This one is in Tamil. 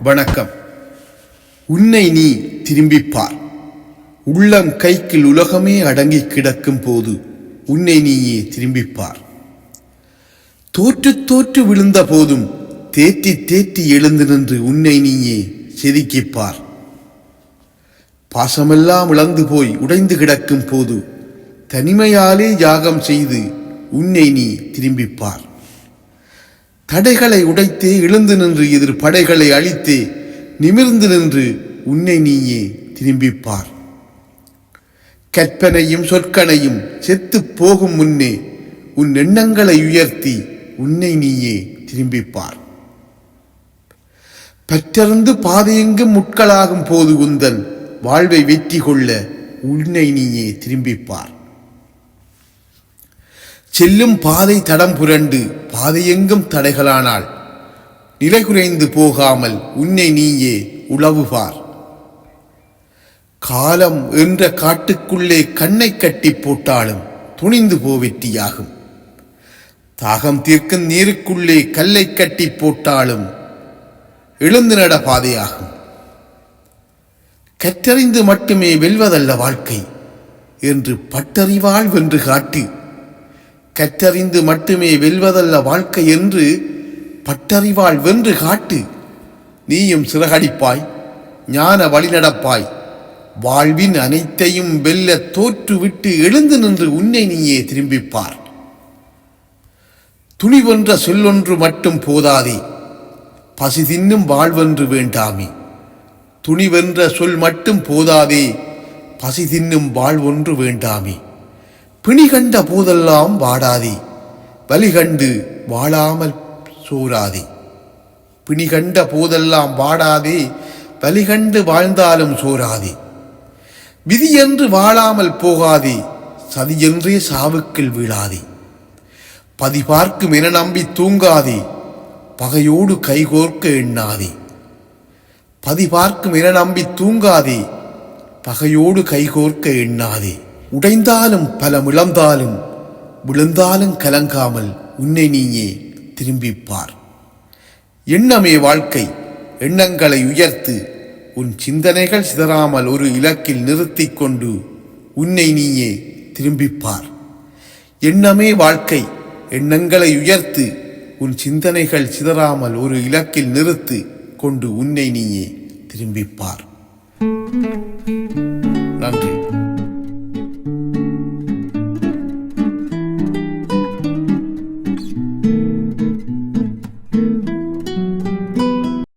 வணக்கம். உன்னை நீ திரும்பிப்பார் உள்ளம் கைக்கில் உலகமே அடங்கி கிடக்கும் போது உன்னை நீயே திரும்பிப்பார் தோற்று தோற்று விழுந்த போதும் தேற்றி தேற்றி எழுந்து நின்று உன்னை நீயே செதுக்கிப்பார் பாசமெல்லாம் இழந்து போய் உடைந்து கிடக்கும் போது தனிமையாலே யாகம் செய்து உன்னை நீ திரும்பிப்பார் தடைகளை உடைத்தே எழுந்து நின்று எதிர் படைகளை அழித்தே நிமிர்ந்து நின்று உன்னை நீயே திரும்பிப்பார். கற்பனையும் சொற்கனையும் செத்து போகும் முன்னே உன் எண்ணங்களை உயர்த்தி உன்னை நீயே திரும்பிப்பார். பற்றறிந்து பாதையெங்கும் முட்களாகும் போது உந்தன் வாழ்வை வெற்றி கொள்ள உன்னை நீயே திரும்பிப்பார். செல்லும் பாதை தடம் புரண்டு பாதையெங்கும் தடைகளானால். நிலை குறைந்து போகாமல் உன்னை நீயே உளவுபார் காலம் என்ற காட்டுக்குள்ளே கண்ணை கட்டி போட்டாலும் துணிந்து போவெட்டியாகும் தாகம் தீர்க்கும் நீருக்குள்ளே கல்லை கட்டி போட்டாலும் எழுந்து நட பாதையாகும். கற்றறிந்து மட்டுமே வெல்வதல்ல வாழ்க்கை என்று பட்டறிவாள் வென்று காட்டி கற்றறிந்து மட்டுமே வெல்வதல்ல வாழ்க்கை என்று பட்டறிவாள் வென்று காட்டு. நீயும் சிறகடிப்பாய் ஞான வழிநடப்பாய். வாழ்வின் அனைத்தையும் வெல்ல தோற்றுவிட்டு எழுந்து நின்று உன்னை நீயே திரும்பிப்பார். துணிவென்ற சொல்லொன்று மட்டும் போதாதே பசி தின்னும் வாழ்வென்று வேண்டாமே. துணிவென்ற சொல் மட்டும் போதாதே பசி தின்னும் வாழ்வொன்று வேண்டாமே. பிணிகண்ட போதெல்லாம் வாடாதே வலிகண்டு வாழாமல் சோராதே பிணிகண்ட போதெல்லாம் வாடாதே வலிகண்டு வாழ்ந்தாலும் சோராதே விதியென்று வாழாமல் போகாதே சதியென்றே சாவுக்கில் வீழாதே. பதி பார்க்கும் என நம்பி தூங்காதே பகையோடு கைகோர்க்க எண்ணாதே. பதி பார்க்கும் என நம்பி தூங்காதே பகையோடு கைகோர்க்க எண்ணாதே. உடைந்தாலும் பலம் இழந்தாலும் விழுந்தாலும் கலங்காமல் உன்னை நீயே திரும்பிப்பார். எண்ணமே வாழ்க்கை எண்ணங்களை உயர்த்து உன் சிந்தனைகள் சிதறாமல் ஒரு இலக்கில் நிறுத்திக் கொண்டு உன்னை நீயே திரும்பிப்பார். எண்ணமே வாழ்க்கை எண்ணங்களை உயர்த்து உன் சிந்தனைகள் சிதறாமல் ஒரு இலக்கில் நிறுத்து கொண்டு உன்னை நீயே திரும்பிப்பார். நன்றி.